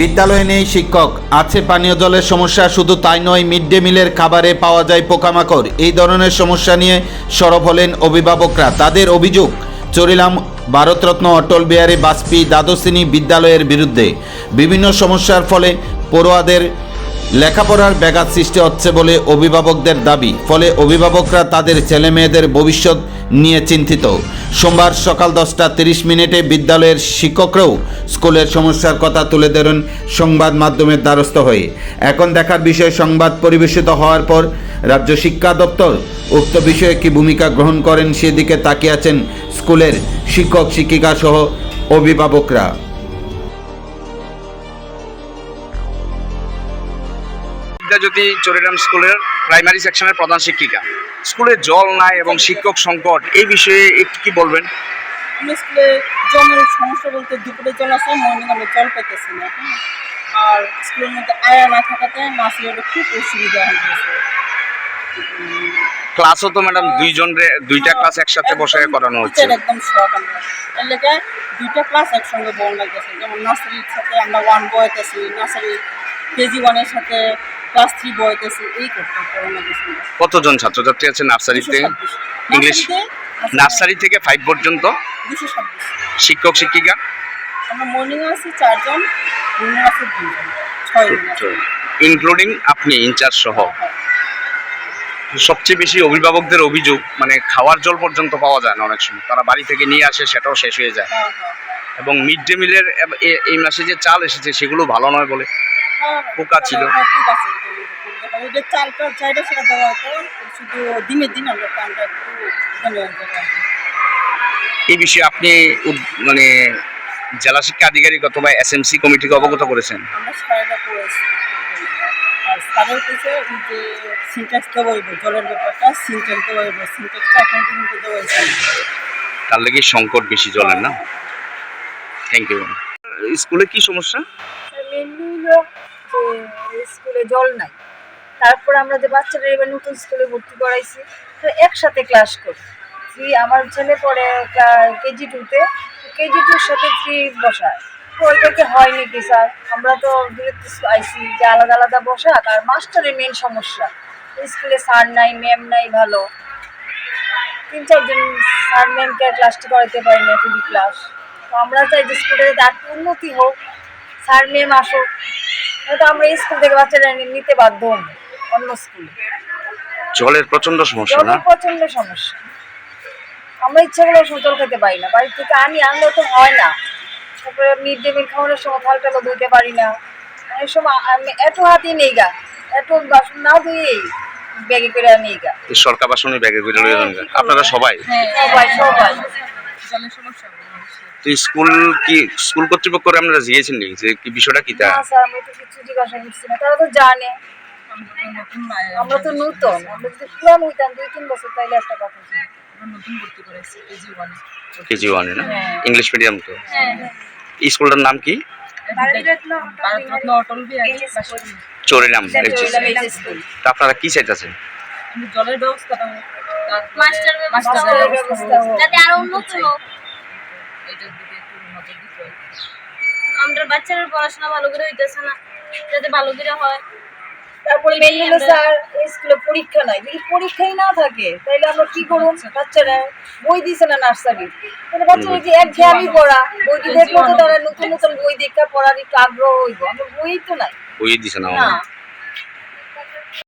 বিদ্যালয়ে নেই শিক্ষক। আছে পানীয় জলের সমস্যা, শুধু তাই নয়, মিড ডে মিলের খাবারে পাওয়া যায় পোকামাকড়। এই ধরনের সমস্যা নিয়ে সরব হলেন অভিভাবকরা। তাদের অভিযোগ, চরিলাম ভারতরত্ন অটল বিহারী বাজপেয়ী দ্বাদশিনী বিদ্যালয়ের বিরুদ্ধে। বিভিন্ন সমস্যার ফলে পড়ুয়াদের লেখাপড়ার ব্যাঘাত সৃষ্টি হচ্ছে বলে অভিভাবকদের দাবি। ফলে অভিভাবকরা তাদের ছেলে মেয়েদের ভবিষ্যৎ নিয়ে চিন্তিত। সোমবার সকাল দশটা তিরিশ মিনিটে বিদ্যালয়ের শিক্ষকরাও স্কুলের সমস্যার কথা তুলে ধরেন সংবাদ মাধ্যমের দ্বারস্থ হয়ে। এখন দেখার বিষয়, সংবাদ পরিবেশিত হওয়ার পর রাজ্য শিক্ষা দপ্তর উক্ত বিষয়ে কি ভূমিকা গ্রহণ করেন সেদিকে তাকিয়ে আছেন স্কুলের শিক্ষক শিক্ষিকা সহ অভিভাবকরা। বিদ্যাজ্যোতি চরিরাম স্কুলের প্রাইমারি সেকশনের প্রধান শিক্ষিকা স্কুলে জল নাই এবং শিক্ষক সংকট এই বিষয়ে একটু কি বলবেন? আমি স্কুলে জলের সমস্যা বলতে দুপুরে জল আসে মর্নিং আমরা জল পাইতেছি না। হ্যাঁ। আর স্কুলের মধ্যে আয়া না থাকাতে মাসিলের খুব অসুবিধা হয়েছে ক্লাসও তো ম্যাডাম দুইজন দুইটা ক্লাস একসাথে বসে করানো হচ্ছে। একদম শর্ট আমরা। এর লেগে দুইটা ক্লাস একসঙ্গে বল লাগতেছে। যেমন নার্সারির সাথে আমরা ওয়ান বয়তেছি নার্সারি কেজি ওয়ানের সাথে ক্লাস থ্রি বয়তেছি এই করতে কতজন ছাত্রছাত্রী আছে নার্সারিতে ইংলিশ নার্সারি থেকে ফাইভ পর্যন্ত? শিক্ষক শিক্ষিকা? আমরা মর্নিং আছি চারজন আছে দুজন। ইনক্লুডিং আপনি ইনচার্জ সহ। হ্যাঁ। সবচেয়ে বেশি অভিভাবকদের অভিযোগ মানে খাওয়ার জল পর্যন্ত পাওয়া যায় না অনেক সময়। তারা বাড়ি থেকে নিয়ে আসে সেটাও শেষ হয়ে যায়। হ্যাঁ, হ্যাঁ। এবং মিড ডে মিলের এই মাসে যে চাল এসেছে সেগুলো ভালো নয় বলে। হ্যাঁ, পোকা ছিল। হ্যাঁ, চালটা চাইটা সেটা দেওয়া হতো শুধু দিন আমরা। এই বিষয়ে আপনি মানে জেলা শিক্ষা আধিকারিক অথবা এসএমসি কমিটিকে অবগত করেছেন? কাছে যে সিনট্যাক্স দেওয়া হইব জলের ব্যাপারটা সিনট্যাক্স দেওয়া হইব সিনট্যাক্সটা এখন পর্যন্ত দেওয়া হয়েছে। তার লেগে সংকট বেশি জলের না? থ্যাংক ইউ স্কুলে কি সমস্যা? মেনলি হলো যে স্কুলে জল নাই। তারপর আমরা যে বাচ্চারা এবার নতুন স্কুলে ভর্তি করাইছি, তো একসাথে ক্লাস করি। থ্রি আমার ছেলে পড়ে কেজি টুতে কেজি টুর সাথে থ্রি বসায়। তো ওইটাকে হয়নি কি স্যার আমরা তো দূরে আইসি, যে আলাদা আলাদা বসাক আর মাস্টারের মেন সমস্যা। স্কুলে স্যার নাই ম্যাম নাই ভালো। তিন চারজন স্যার ম্যামকে ক্লাসটি করাতে পারি না টুবি ক্লাস তো আমরা চাই যে স্কুলে যাতে উন্নতি হোক। স্যার ম্যাম আসুক হয়তো আমরা স্কুল থেকে বাচ্চারা নিতে বাধ্য হব অন্য স্কুলে। জলের প্রচণ্ড সমস্যা না? জলের প্রচণ্ড সমস্যা। আমরা ইচ্ছা করলে সময় জল খেতে পারি না। বাড়ি থেকে আনি আনলে তো হয় না। তারপরে মিড ডে মিল খাওয়ানোর সময় থাল টালও ধুইতে পারি না। অনেক সময় আমি এত হাতই নেই গা এত বাসন না ধুয়েই ব্যাগে করে আনি গা। সরকার বাসনে ব্যাগে করে আপনারা সবাই? সবাই সবাই। সমস্যা তো স্কুল কি স্কুল কর্তৃপক্ষরে আপনারা জিজ্ঞেসেন নাকি যে কি বিষয়টা কি তা? না স্যার আমি তো কিছু জিজ্ঞাসা করছি না তারা তো জানে। আমরা তো নতুন আমরা যদি পুরান হইতাম দুই তিন বছর তাইলে একটা কথা ছিল নতুন ভর্তি করেছি কেজি ওয়ান কেজি ওয়ানে না? হ্যাঁ। ইংলিশ মিডিয়াম তো? হ্যাঁ স্কুলটার নাম কি? চরিলাম চরিলাম এই স্কুল। তা আপনারা কি চাইতেছেন? জলের ব্যবস্থাটা মাস্টার ব্যবস্থা। যাতে আরও উন্নত হোক। এটার দিকে একটু নজর দিতে আমরা বাচ্চাদের পড়াশোনা ভালো করে হইতেছে না যাতে ভালো করে হয়। তারপরে মেন হলো স্যার স্কুলে পরীক্ষা নাই। যদি পরীক্ষাই না থাকে তাহলে আমরা কি করব? বাচ্চারা বই দিছে না নার্সারি তাহলে বাচ্চারা যে এক পড়া? বইটি দেখলে তো তারা নতুন নতুন বই দেখে পড়ার একটু আগ্রহ হইব। আমরা বই তো নাই। বই দিছে না না।